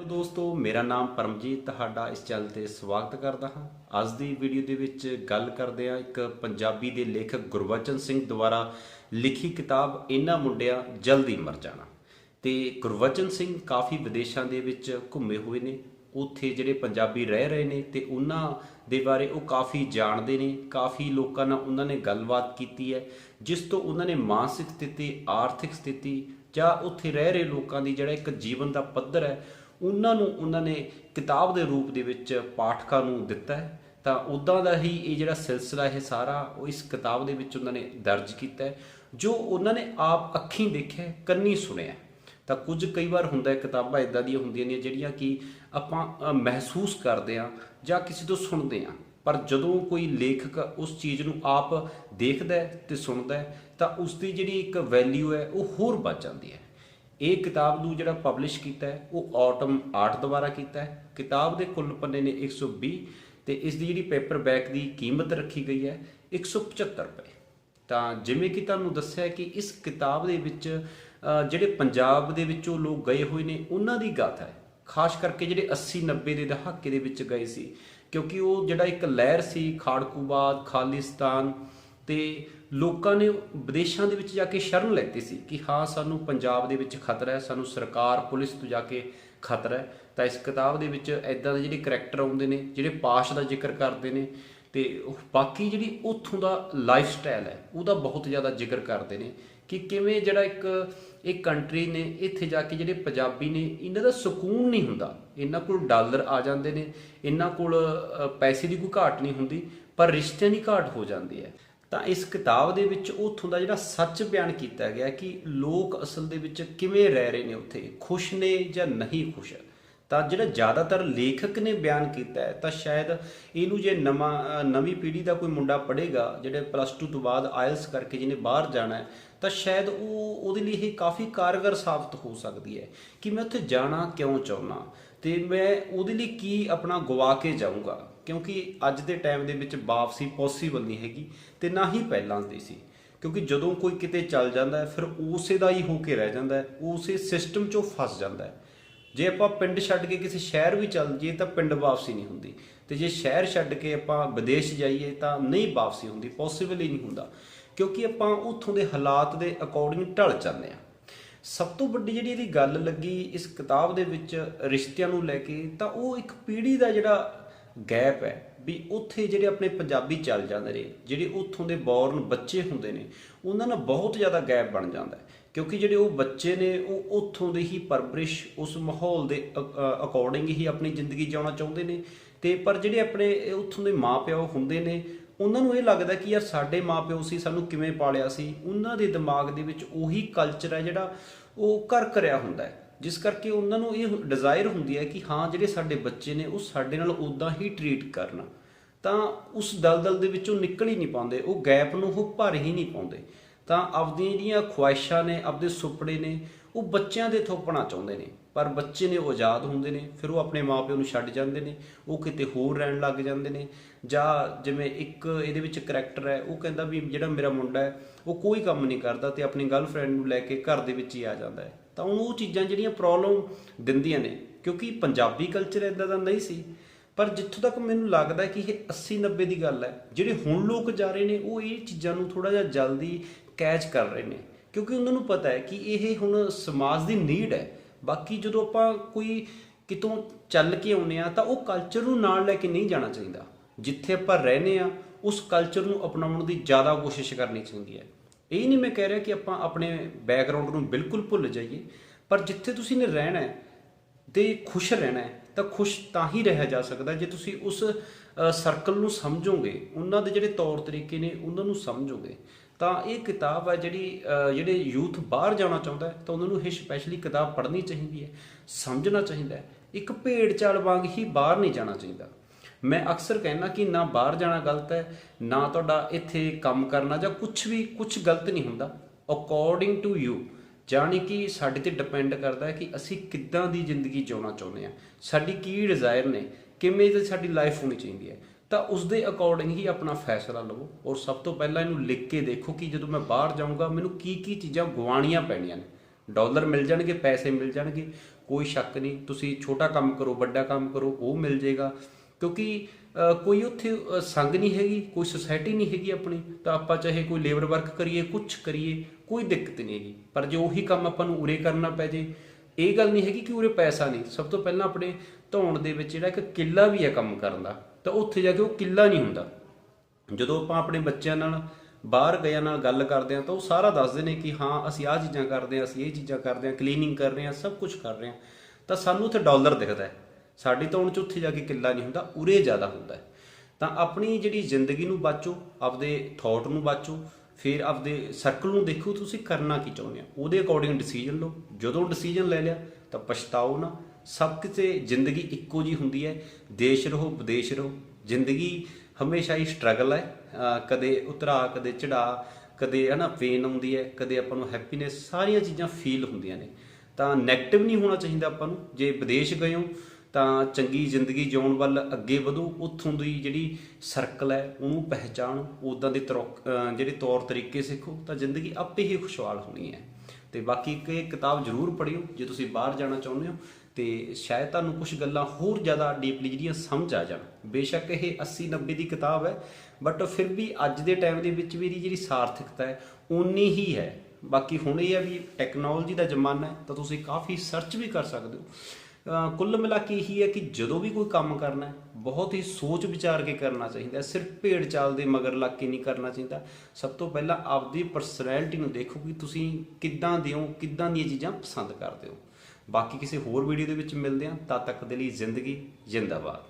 Hello ਦੋਸਤੋ, ਮੇਰਾ ਨਾਮ ਪਰਮਜੀਤ, ਤੁਹਾਡਾ ਇਸ ਚੈਨਲ ਤੇ ਸਵਾਗਤ ਕਰਦਾ ਹਾਂ। ਅੱਜ ਦੀ ਵੀਡੀਓ ਦੇ ਵਿੱਚ ਗੱਲ ਕਰਦੇ ਹਾਂ ਇੱਕ ਪੰਜਾਬੀ ਦੇ ਲੇਖਕ ਗੁਰਬਚਨ ਸਿੰਘ ਦੁਆਰਾ ਲਿਖੀ ਕਿਤਾਬ, ਇਹਨਾਂ ਮੁੰਡਿਆਂ ਜਲਦੀ ਮਰ ਜਾਣਾ। ਤੇ ਗੁਰਵਚਨ ਸਿੰਘ ਕਾਫੀ ਵਿਦੇਸ਼ਾਂ ਦੇ ਵਿੱਚ ਘੁੰਮੇ ਹੋਏ ਨੇ, ਉੱਥੇ ਜਿਹੜੇ ਪੰਜਾਬੀ ਰਹਿ ਰਹੇ ਨੇ ਤੇ ਉਹਨਾਂ ਦੇ ਬਾਰੇ ਉਹ ਕਾਫੀ ਜਾਣਦੇ ਨੇ, ਕਾਫੀ ਲੋਕਾਂ ਨਾਲ ਉਹਨਾਂ ਨੇ ਗੱਲਬਾਤ ਕੀਤੀ ਹੈ, ਜਿਸ ਤੋਂ ਉਹਨਾਂ ਨੇ ਮਾਨਸਿਕ ਸਥਿਤੀ, ਆਰਥਿਕ ਸਥਿਤੀ ਜਾਂ ਉੱਥੇ ਰਹਿ ਰਹੇ ਲੋਕਾਂ ਦੀ ਜਿਹੜਾ ਇੱਕ ਜੀਵਨ ਦਾ ਪੱਧਰ ਹੈ ਉਹਨਾਂ ਨੂੰ, ਉਹਨਾਂ ਨੇ ਕਿਤਾਬ ਦੇ ਰੂਪ ਦੇ ਵਿੱਚ ਪਾਠਕਾਂ ਨੂੰ ਦਿੱਤਾ ਹੈ। ਤਾਂ ਉਦਾਂ ਦਾ ਹੀ ਇਹ ਜਿਹੜਾ ਸਿਲਸਿਲਾ ਇਹ ਸਾਰਾ, ਉਹ ਇਸ ਕਿਤਾਬ ਦੇ ਵਿੱਚ ਉਹਨਾਂ ਨੇ ਦਰਜ ਕੀਤਾ ਹੈ, ਜੋ ਉਹਨਾਂ ਨੇ ਆਪ ਅੱਖੀਂ ਦੇਖਿਆ ਕੰਨੀ ਸੁਣਿਆ ਤਾਂ ਕੁਝ ਕਈ ਵਾਰ ਹੁੰਦਾ ਹੈ, ਕਿਤਾਬਾਂ ਇਦਾਂ ਦੀਆਂ ਹੁੰਦੀਆਂ ਨੇ ਜਿਹੜੀਆਂ ਕਿ ਆਪਾਂ ਮਹਿਸੂਸ ਕਰਦੇ ਆ ਜਾਂ ਕਿਸੇ ਤੋਂ ਸੁਣਦੇ ਆ ਪਰ ਜਦੋਂ ਕੋਈ ਲੇਖਕ ਉਸ ਚੀਜ਼ ਨੂੰ ਆਪ ਦੇਖਦਾ ਹੈ ਤੇ ਸੁਣਦਾ ਤਾਂ ਉਸ ਦੀ ਜਿਹੜੀ ਇੱਕ ਵੈਲਿਊ ਹੈ, ਉਹ ਹੋਰ ਵੱਧ ਜਾਂਦੀ ਹੈ। ਇਹ ਕਿਤਾਬ ਨੂੰ ਜਿਹੜਾ ਪਬਲਿਸ਼ ਕੀਤਾ ਹੈ, ਉਹ ਆਟਮ ਆਰਟ ਦੁਆਰਾ ਕੀਤਾ ਹੈ। ਕਿਤਾਬ ਦੇ ਕੁੱਲ ਪੰਨੇ ਨੇ 120 ਤੇ ਇਸ ਦੀ ਜਿਹੜੀ ਪੇਪਰ ਬੈਕ ਦੀ ਕੀਮਤ ਰੱਖੀ ਗਈ ਹੈ 175 ਰੁਪਏ। ਤਾਂ ਜਿਵੇਂ ਕਿ ਤੁਹਾਨੂੰ ਦੱਸਿਆ ਕਿ ਇਸ ਕਿਤਾਬ ਦੇ ਵਿੱਚ ਜਿਹੜੇ ਪੰਜਾਬ ਦੇ ਵਿੱਚੋਂ ਲੋਕ ਗਏ ਹੋਏ ਨੇ, ਉਹਨਾਂ ਦੀ ਗਾਥਾ ਹੈ। ਖਾਸ ਕਰਕੇ ਜਿਹੜੇ 80 90 ਦੇ ਦਹਾਕੇ ਦੇ ਵਿੱਚ ਗਏ ਸੀ, ਕਿਉਂਕਿ ਉਹ ਜਿਹੜਾ ਇੱਕ ਲਹਿਰ ਸੀ, ਖਾੜਕੂਬਾਦ, ਖਾਲਿਸਤਾਨ ਤੇ ਲੋਕਾਂ ਨੇ ਵਿਦੇਸ਼ਾਂ ਦੇ ਵਿੱਚ ਜਾ ਕੇ ਸ਼ਰਨ ਲੈਤੀ ਸੀ ਕਿ ਹਾਂ, ਸਾਨੂੰ ਪੰਜਾਬ ਦੇ ਵਿੱਚ ਖਤਰਾ ਹੈ, ਸਾਨੂੰ ਸਰਕਾਰ, ਪੁਲਿਸ ਤੋਂ ਜਾ ਕੇ ਖਤਰਾ ਹੈ। ਤਾਂ ਇਸ ਕਿਤਾਬ ਦੇ ਵਿੱਚ ਐਦਾਂ ਦੇ ਜਿਹੜੇ ਕਰੈਕਟਰ ਆਉਂਦੇ ਨੇ, ਜਿਹੜੇ ਪਾਸ਼ ਦਾ ਜ਼ਿਕਰ ਕਰਦੇ ਨੇ ਤੇ ਬਾਕੀ ਜਿਹੜੀ ਉੱਥੋਂ ਦਾ ਲਾਈਫ ਸਟਾਈਲ ਹੈ, ਉਹਦਾ ਬਹੁਤ ਜ਼ਿਆਦਾ ਜ਼ਿਕਰ ਕਰਦੇ ਨੇ ਕਿ ਕਿਵੇਂ ਜਿਹੜਾ ਇੱਕ, ਇਹ ਕੰਟਰੀ ਨੇ ਇੱਥੇ ਜਾ ਕੇ ਜਿਹੜੇ ਪੰਜਾਬੀ ਨੇ, ਇਹਨਾਂ ਦਾ ਸਕੂਨ ਨਹੀਂ ਹੁੰਦਾ। ਇਹਨਾਂ ਕੋਲ ਡਾਲਰ ਆ ਜਾਂਦੇ ਨੇ, ਇਹਨਾਂ ਕੋਲ ਪੈਸੇ ਦੀ ਕੋਈ ਘਾਟ ਨਹੀਂ ਹੁੰਦੀ, ਪਰ ਰਿਸ਼ਤਿਆਂ ਦੀ ਘਾਟ ਹੋ ਜਾਂਦੀ ਹੈ। ਤਾਂ ਇਸ ਕਿਤਾਬ ਦੇ ਵਿੱਚ ਉੱਥੋਂ ਦਾ ਜਿਹੜਾ ਸੱਚ ਬਿਆਨ ਕੀਤਾ ਗਿਆ ਕਿ ਲੋਕ ਅਸਲ ਦੇ ਵਿੱਚ ਕਿਵੇਂ ਰਹਿ ਰਹੇ ਨੇ ਉੱਥੇ, ਖੁਸ਼ ਨੇ ਜਾਂ ਨਹੀਂ ਖੁਸ਼? ਤਾਂ ਜਿਹੜਾ ਜ਼ਿਆਦਾਤਰ ਲੇਖਕ ਨੇ ਬਿਆਨ ਕੀਤਾ ਹੈ, ਤਾਂ ਸ਼ਾਇਦ ਇਹਨੂੰ ਜੇ ਨਵਾਂ ਨਵੀਂ ਪੀੜ੍ਹੀ ਦਾ ਕੋਈ ਮੁੰਡਾ ਪੜ੍ਹੇਗਾ, ਜਿਹੜੇ ਪਲੱਸ 2 ਤੋਂ ਬਾਅਦ ਆਇਲਸ ਕਰਕੇ ਜਿਹਨੇ ਬਾਹਰ ਜਾਣਾ ਹੈ, ਤਾਂ ਸ਼ਾਇਦ ਉਹ ਉਹਦੇ ਲਈ ਇਹ ਕਾਫੀ ਕਾਰਗਰ ਸਾਬਤ ਹੋ ਸਕਦੀ ਹੈ ਕਿ ਮੈਂ ਉੱਥੇ ਜਾਣਾ ਕਿਉਂ ਚਾਹੁੰਦਾ? ਤੇ ਮੈਂ ਉਹਦੇ ਲਈ ਕੀ ਆਪਣਾ ਗਵਾ ਕੇ ਜਾਊਂਗਾ? ਕਿਉਂਕਿ ਅੱਜ ਦੇ ਟਾਈਮ ਦੇ ਵਿੱਚ ਵਾਪਸੀ ਪੋਸੀਬਲ ਨਹੀਂ ਹੈਗੀ ਤੇ ਨਾ ਹੀ ਪਹਿਲਾਂ ਦੀ ਸੀ। ਕਿਉਂਕਿ ਜਦੋਂ ਕੋਈ ਕਿਤੇ ਚੱਲ ਜਾਂਦਾ ਹੈ, ਫਿਰ ਉਸੇ ਦਾ ਹੀ ਹੋ ਕੇ ਰਹਿ ਜਾਂਦਾ ਹੈ, ਉਸੇ ਸਿਸਟਮ 'ਚੋਂ ਫਸ ਜਾਂਦਾ ਹੈ। ਜੇ ਆਪਾਂ ਪਿੰਡ ਛੱਡ ਕੇ ਕਿਸੇ ਸ਼ਹਿਰ ਵੀ ਚੱਲ ਜਾਈਏ ਤਾਂ ਪਿੰਡ ਵਾਪਸੀ ਨਹੀਂ ਹੁੰਦੀ। ਤੇ ਜੇ ਸ਼ਹਿਰ ਛੱਡ ਕੇ ਆਪਾਂ ਵਿਦੇਸ਼ ਜਾਈਏ ਤਾਂ ਨਹੀਂ ਵਾਪਸੀ ਹੁੰਦੀ ਪੋਸੀਬਲ ਹੀ ਨਹੀਂ ਹੁੰਦਾ। ਕਿਉਂਕਿ ਆਪਾਂ ਉੱਥੋਂ ਦੇ ਹਾਲਾਤ ਦੇ ਅਕੋਰਡਿੰਗ ਢਲ ਜਾਂਦੇ ਆ ਸਭ ਤੋਂ ਵੱਡੀ ਜਿਹੜੀ ਇਹਦੀ ਗੱਲ ਲੱਗੀ ਇਸ ਕਿਤਾਬ ਦੇ ਵਿੱਚ ਰਿਸ਼ਤਿਆਂ ਨੂੰ ਲੈ ਕੇ, ਤਾਂ ਉਹ ਇੱਕ ਪੀੜ੍ਹੀ ਦਾ ਜਿਹੜਾ ਗੈਪ ਹੈ ਵੀ ਉੱਥੇ ਜਿਹੜੇ ਆਪਣੇ ਪੰਜਾਬੀ ਚੱਲ ਜਾਂਦੇ ਨੇ, ਜਿਹੜੇ ਉੱਥੋਂ ਦੇ ਬੌਰਨ ਬੱਚੇ ਹੁੰਦੇ ਨੇ, ਉਹਨਾਂ ਨਾਲ ਬਹੁਤ ਜ਼ਿਆਦਾ ਗੈਪ ਬਣ ਜਾਂਦਾ ਹੈ। ਕਿਉਂਕਿ ਜਿਹੜੇ ਉਹ ਬੱਚੇ ਨੇ, ਉਹ ਉੱਥੋਂ ਦੇ ਹੀ ਪਰਵਰਿਸ਼, ਉਸ ਮਾਹੌਲ ਦੇ ਅਕੋਰਡਿੰਗ ਹੀ ਆਪਣੀ ਜ਼ਿੰਦਗੀ ਜਿਉਣਾ ਚਾਹੁੰਦੇ ਨੇ। ਤੇ ਪਰ ਜਿਹੜੇ ਆਪਣੇ ਉੱਥੋਂ ਦੇ ਮਾਪਿਓ ਹੁੰਦੇ ਨੇ, ਉਹਨਾਂ ਨੂੰ ਇਹ ਲੱਗਦਾ ਕਿ ਯਾਰ ਸਾਡੇ ਮਾਪਿਓ ਸੀ, ਸਾਨੂੰ ਕਿਵੇਂ ਪਾਲਿਆ ਸੀ, ਉਹਨਾਂ ਦੇ ਦਿਮਾਗ ਦੇ ਵਿੱਚ ਉਹੀ ਕਲਚਰ ਹੈ ਜਿਹੜਾ ਉਹ ਕਰ ਕਰਿਆ ਹੁੰਦਾ ਹੈ। ਜਿਸ ਕਰਕੇ ਉਹਨਾਂ ਨੂੰ ਇਹ ਡਿਜ਼ਾਇਰ ਹੁੰਦੀ ਹੈ ਕਿ ਹਾਂ, ਜਿਹੜੇ ਸਾਡੇ ਬੱਚੇ ਨੇ ਉਹ ਸਾਡੇ ਨਾਲ ਉਦਾਂ ਹੀ ਟਰੀਟ ਕਰਨ। ਤਾਂ ਉਸ ਦਲਦਲ ਦੇ ਵਿੱਚੋਂ ਨਿਕਲ ਹੀ ਨਹੀਂ ਪਾਉਂਦੇ, ਉਹ ਗੈਪ ਨੂੰ ਉਹ ਭਰ ਹੀ ਨਹੀਂ ਪਾਉਂਦੇ। ਤਾਂ ਆਪਦੀਆਂ ਜਿਹੜੀਆਂ ਖੁਆਇਸ਼ਾਂ ਨੇ, ਆਪਦੇ ਸੁਪਨੇ ਨੇ, ਉਹ ਬੱਚਿਆਂ ਦੇ ਥੋਪਣਾ ਚਾਹੁੰਦੇ ਨੇ। ਪਰ ਬੱਚੇ ਨੇ ਉਹ ਆਜ਼ਾਦ ਹੁੰਦੇ ਨੇ, ਫਿਰ ਉਹ ਆਪਣੇ ਮਾਪਿਆਂ ਨੂੰ ਛੱਡ ਜਾਂਦੇ ਨੇ, ਉਹ ਕਿਤੇ ਹੋਰ ਰਹਿਣ ਲੱਗ ਜਾਂਦੇ ਨੇ। ਜਾਂ ਜਿਵੇਂ ਇੱਕ ਇਹਦੇ ਵਿੱਚ ਕਰੈਕਟਰ ਹੈ, ਉਹ ਕਹਿੰਦਾ ਵੀ ਜਿਹੜਾ ਮੇਰਾ ਮੁੰਡਾ ਹੈ, ਉਹ ਕੋਈ ਕੰਮ ਨਹੀਂ ਕਰਦਾ ਤੇ ਆਪਣੀ ਗਰਲਫ੍ਰੈਂਡ ਨੂੰ ਲੈ ਕੇ ਘਰ ਦੇ ਵਿੱਚ ਹੀ ਆ ਜਾਂਦਾ ਹੈ। ਤਾਂ ਉਹਨੂੰ ਉਹ ਚੀਜ਼ਾਂ ਜਿਹੜੀਆਂ ਪ੍ਰੋਬਲਮ ਦਿੰਦੀਆਂ ਨੇ, ਕਿਉਂਕਿ ਪੰਜਾਬੀ ਕਲਚਰ ਇਦਾਂ ਦਾ ਨਹੀਂ ਸੀ, ਪਰ ਜਿੱਥੋਂ ਤੱਕ ਮੈਨੂੰ ਲੱਗਦਾ ਕਿ ਇਹ 80 90 ਦੀ ਗੱਲ ਹੈ, ਜਿਹੜੇ ਹੁਣ ਲੋਕ ਜਾ ਰਹੇ ਨੇ, ਉਹ ਇਹ ਚੀਜ਼ਾਂ ਨੂੰ ਥੋੜਾ ਜਿਹਾ ਜਲਦੀ ਕੈਚ ਕਰ ਰਹੇ ਨੇ, ਕਿਉਂਕਿ ਉਹਨਾਂ ਨੂੰ ਪਤਾ ਹੈ ਕਿ ਇਹ ਹੁਣ ਸਮਾਜ ਦੀ ਨੀਡ ਹੈ, ਬਾਕੀ ਜਦੋਂ ਆਪਾਂ ਕੋਈ ਕਿਤੋਂ ਚੱਲ ਕੇ ਆਉਨੇ ਆ ਤਾਂ ਉਹ ਕਲਚਰ ਨੂੰ ਨਾਲ ਲੈ ਕੇ ਨਹੀਂ ਜਾਣਾ ਚਾਹੀਦਾ, ਜਿੱਥੇ ਆਪਾਂ ਰਹਿੰਦੇ ਆ ਉਸ ਕਲਚਰ ਨੂੰ ਅਪਣਾਉਣ ਦੀ ਜ਼ਿਆਦਾ ਕੋਸ਼ਿਸ਼ ਕਰਨੀ ਚਾਹੀਦੀ ਹੈ। ਇਹ ਨਹੀਂ ਮੈਂ ਕਹਿ ਰਿਹਾ ਕਿ ਆਪਾਂ ਆਪਣੇ ਬੈਕਗ੍ਰਾਉਂਡ ਨੂੰ ਬਿਲਕੁਲ ਭੁੱਲ ਜਾਈਏ, ਪਰ ਜਿੱਥੇ ਤੁਸੀਂ ਨੇ ਰਹਿਣਾ ਹੈ ਤੇ ਖੁਸ਼ ਰਹਿਣਾ ਹੈ, ਤਾਂ ਖੁਸ਼ ਤਾਂ ਹੀ ਰਹਿਆ ਜਾ ਸਕਦਾ ਜੇ ਤੁਸੀਂ ਉਸ ਸਰਕਲ ਨੂੰ ਸਮਝੋਗੇ, ਉਹਨਾਂ ਦੇ ਜਿਹੜੇ ਤੌਰ ਤਰੀਕੇ ਨੇ, ਉਹਨਾਂ ਨੂੰ ਸਮਝੋਗੇ। ਤਾਂ ਇਹ ਕਿਤਾਬ ਹੈ ਜਿਹੜੀ ਜਿਹੜੇ ਯੂਥ ਬਾਹਰ ਜਾਣਾ ਚਾਹੁੰਦਾ ਤਾਂ ਉਹਨਾਂ ਨੂੰ ਇਹ ਸਪੈਸ਼ਲੀ ਕਿਤਾਬ ਪੜ੍ਹਨੀ ਚਾਹੀਦੀ ਹੈ, ਸਮਝਣਾ ਚਾਹੀਦਾ ਹੈ। ਇੱਕ ਭੇਡ ਚਾਲ ਵਾਂਗ ਹੀ ਬਾਹਰ ਨਹੀਂ ਜਾਣਾ ਚਾਹੀਦਾ। ਮੈਂ ਅਕਸਰ ਕਹਿਣਾ ਕਿ ਨਾ ਬਾਹਰ ਜਾਣਾ ਗਲਤ ਹੈ, ਨਾ ਤੁਹਾਡਾ ਇੱਥੇ ਕੰਮ ਕਰਨਾ ਜਾਂ ਕੁਝ ਵੀ ਕੁਝ ਗਲਤ ਨਹੀਂ ਹੁੰਦਾ। ਅਕੋਰਡਿੰਗ ਟੂ ਯੂ ਜਾਣੀ ਕਿ ਸਾਡੇ ਤੇ ਡਿਪੈਂਡ ਕਰਦਾ ਹੈ ਕਿ ਅਸੀਂ ਕਿੱਦਾਂ ਦੀ ਜ਼ਿੰਦਗੀ ਜਿਉਣਾ ਚਾਹੁੰਦੇ ਹਾਂ। ਸਾਡੀ ਕੀ ਡਿਜ਼ਾਇਰ ਨੇ, ਕਿਵੇਂ ਦੀ ਸਾਡੀ ਲਾਈਫ ਹੋਣੀ ਚਾਹੀਦੀ ਹੈ। ਤਾਂ ਉਸ ਦੇ ਅਕੋਰਡਿੰਗ ਹੀ ਆਪਣਾ ਫੈਸਲਾ ਲਵੋ ਔਰ ਸਭ ਤੋਂ ਪਹਿਲਾਂ ਇਹਨੂੰ ਲਿਖ ਕੇ ਦੇਖੋ ਕਿ ਜਦੋਂ ਮੈਂ ਬਾਹਰ ਜਾਊਂਗਾ, ਮੈਨੂੰ ਕੀ ਕੀ ਚੀਜ਼ਾਂ ਗਵਾਣੀਆਂ ਪੈਣੀਆਂ ਨੇ। ਡਾਲਰ ਮਿਲ ਜਾਣਗੇ, ਪੈਸੇ ਮਿਲ ਜਾਣਗੇ, ਕੋਈ ਸ਼ੱਕ ਨਹੀਂ, ਤੁਸੀਂ ਛੋਟਾ ਕੰਮ ਕਰੋ, ਵੱਡਾ ਕੰਮ ਕਰੋ, ਉਹ ਮਿਲ ਜਾਏਗਾ। ਕਿਉਂਕਿ ਕੋਈ ਉੱਥੇ ਅ, ਸੰਗ ਨਹੀਂ ਹੈਗੀ ਕੋਈ ਸੁਸਾਇਟੀ ਨਹੀਂ ਹੈਗੀ ਆਪਣੀ। ਤਾਂ ਆਪਾਂ ਚਾਹੇ ਕੋਈ ਲੇਬਰ ਵਰਕ ਕਰੀਏ ਕੁਝ ਕਰੀਏ ਕੋਈ ਦਿੱਕਤ ਨਹੀਂ ਹੈਗੀ। ਪਰ ਜੇ ਉਹੀ ਕੰਮ ਆਪਾਂ ਨੂੰ ਉਰੇ ਕਰਨਾ ਪੈ ਜੇ ਇਹ ਗੱਲ ਨਹੀਂ ਹੈਗੀ ਕਿ ਉਰੇ ਪੈਸਾ ਨਹੀਂ। ਸਭ ਤੋਂ ਪਹਿਲਾਂ ਆਪਣੇ ਧੌਣ ਦੇ ਵਿੱਚ ਜਿਹੜਾ ਇੱਕ ਕਿੱਲਾ ਵੀ ਹੈ ਕੰਮ ਕਰਨ ਦਾ ਤਾਂ ਉੱਥੇ ਜਾ ਕੇ ਉਹ ਕਿੱਲਾ ਨਹੀਂ ਹੁੰਦਾ। ਜਦੋਂ ਆਪਾਂ ਆਪਣੇ ਬੱਚਿਆਂ ਨਾਲ ਬਾਹਰ ਗਿਆ ਨਾਲ ਗੱਲ ਕਰਦੇ ਆ ਤਾਂ ਉਹ ਸਾਰਾ ਦੱਸਦੇ ਨੇ ਕਿ ਹਾਂ ਅਸੀਂ ਆਹ ਚੀਜ਼ਾਂ ਕਰਦੇ ਆ ਅਸੀਂ ਇਹ ਚੀਜ਼ਾਂ ਕਰਦੇ ਆ ਕਲੀਨਿੰਗ ਕਰ ਰਹੇ ਆ ਸਭ ਕੁਝ ਕਰ ਰਹੇ ਆ ਤਾਂ ਸਾਨੂੰ ਉੱਥੇ ਡਾਲਰ ਦਿਖਦਾ ਹੈ। ਸਾਡੀ ਤਾਂ ਹੁਣ ਚ ਉੱਥੇ ਜਾ ਕੇ ਕਿੱਲਾ ਨਹੀਂ ਹੁੰਦਾ, ਉਰੇ ਜ਼ਿਆਦਾ ਹੁੰਦਾ ਹੈ। ਤਾਂ ਆਪਣੀ ਜਿਹੜੀ ਜ਼ਿੰਦਗੀ ਨੂੰ ਬਾਚੋ, ਆਪਦੇ ਥਾਟ ਨੂੰ ਬਾਚੋ, ਫਿਰ ਆਪਦੇ ਸਰਕਲ ਨੂੰ ਦੇਖੋ ਤੁਸੀਂ ਕਰਨਾ ਕੀ ਚਾਹੁੰਦੇ ਆ ਉਹਦੇ ਅਕੋਰਡਿੰਗ ਡਿਸੀਜਨ ਲਓ। ਜਦੋਂ ਡਿਸੀਜਨ ਲੈ ਲਿਆ, ਤਾਂ ਪਛਤਾਓ ਨਾ। ਸਭ ਕਿਤੇ ਜ਼ਿੰਦਗੀ ਇੱਕੋ ਜੀ ਹੁੰਦੀ ਹੈ। ਦੇਸ਼ ਰਹੋ, ਵਿਦੇਸ਼ ਰਹੋ। ਜ਼ਿੰਦਗੀ ਹਮੇਸ਼ਾ ਹੀ ਸਟਰਗਲ ਹੈ। ਕਦੇ ਉਤਰਾ ਕਦੇ ਚੜਾ ਕਦੇ ਹਨਾ ਪੇਨ ਆਉਂਦੀ ਹੈ, ਕਦੇ ਆਪਾਂ ਨੂੰ ਹੈਪੀਨੈਸ ਸਾਰੀਆਂ ਚੀਜ਼ਾਂ ਫੀਲ ਹੁੰਦੀਆਂ ਨੇ। ਤਾਂ 네ਗੇਟਿਵ ਨਹੀਂ ਹੋਣਾ ਚਾਹੀਦਾ ਆਪਾਂ ਨੂੰ। ਜੇ ਵਿਦੇਸ਼ ਗਏ ਹੋ ਤਾਂ ਚੰਗੀ ਜ਼ਿੰਦਗੀ ਜਿਉਣ ਵੱਲ ਅੱਗੇ ਵਧੋ, ਉੱਥੋਂ ਦੀ ਜਿਹੜੀ ਸਰਕਲ ਹੈ, ਉਹਨੂੰ ਪਹਿਚਾਣੋ ਉਦਾਂ ਦੇ ਤਰੋ- ਜਿਹੜੇ ਤੌਰ ਤਰੀਕੇ ਸਿੱਖੋ, ਤਾਂ ਜ਼ਿੰਦਗੀ ਆਪੇ ਹੀ ਖੁਸ਼ਹਾਲ ਹੋਣੀ ਹੈ। ਤੇ ਬਾਕੀ ਇੱਕ ਇਹ ਕਿਤਾਬ ਜ਼ਰੂਰ ਪੜ੍ਹਿਓ, ਜੇ ਤੁਸੀਂ ਬਾਹਰ ਜਾਣਾ ਚਾਹੁੰਦੇ ਹੋ, ਤੇ ਸ਼ਾਇਦ ਤੁਹਾਨੂੰ ਕੁਝ ਗੱਲਾਂ ਹੋਰ ਜ਼ਿਆਦਾ ਡੀਪਲੀ ਜਿਹੜੀਆਂ ਸਮਝ ਆ ਜਾਣ। ਬੇਸ਼ੱਕ ਇਹ 80 90 ਦੀ ਕਿਤਾਬ ਹੈ ਬਟ ਫਿਰ ਵੀ ਅੱਜ ਦੇ ਟਾਈਮ ਦੇ ਵਿੱਚ ਵੀ ਇਹਦੀ ਜਿਹੜੀ ਸਾਰਥਕਤਾ ਹੈ ਉਨੀ ਹੀ ਹੈ। ਬਾਕੀ ਹੁਣ ਇਹ ਹੈ ਵੀ ਟੈਕਨੋਲੋਜੀ ਦਾ ਜ਼ਮਾਨਾ ਹੈ, ਤਾਂ ਤੁਸੀਂ ਕਾਫੀ ਸਰਚ ਵੀ ਕਰ ਸਕਦੇ ਹੋ। ਕੁੱਲ ਮਿਲਾ ਕੇ ਇਹੀ ਹੈ ਕਿ ਜਦੋਂ ਵੀ ਕੋਈ ਕੰਮ ਕਰਨਾ ਹੈ, ਬਹੁਤ ਹੀ ਸੋਚ ਵਿਚਾਰ ਕੇ ਕਰਨਾ ਚਾਹੀਦਾ ਹੈ, ਸਿਰਫ ਭੇਡ ਚਾਲ ਦੇ ਮਗਰ ਲੱਗ ਕੇ ਨਹੀਂ ਕਰਨਾ ਚਾਹੀਦਾ। ਸਭ ਤੋਂ ਪਹਿਲਾਂ ਆਪਦੀ ਪਰਸਨੈਲਿਟੀ ਨੂੰ ਦੇਖੋ ਕਿ ਤੁਸੀਂ ਕਿੱਦਾਂ ਦੇ ਹੋ ਕਿੱਦਾਂ ਦੀਆਂ ਚੀਜ਼ਾਂ ਪਸੰਦ ਕਰਦੇ ਹੋ। ਬਾਕੀ ਕਿਸੇ ਹੋਰ ਵੀਡੀਓ ਦੇ ਵਿੱਚ ਮਿਲਦੇ ਹਾਂ, ਤਦ ਤੱਕ ਦੇ ਲਈ ਜ਼ਿੰਦਗੀ ਜਿੰਦਾਬਾਦ।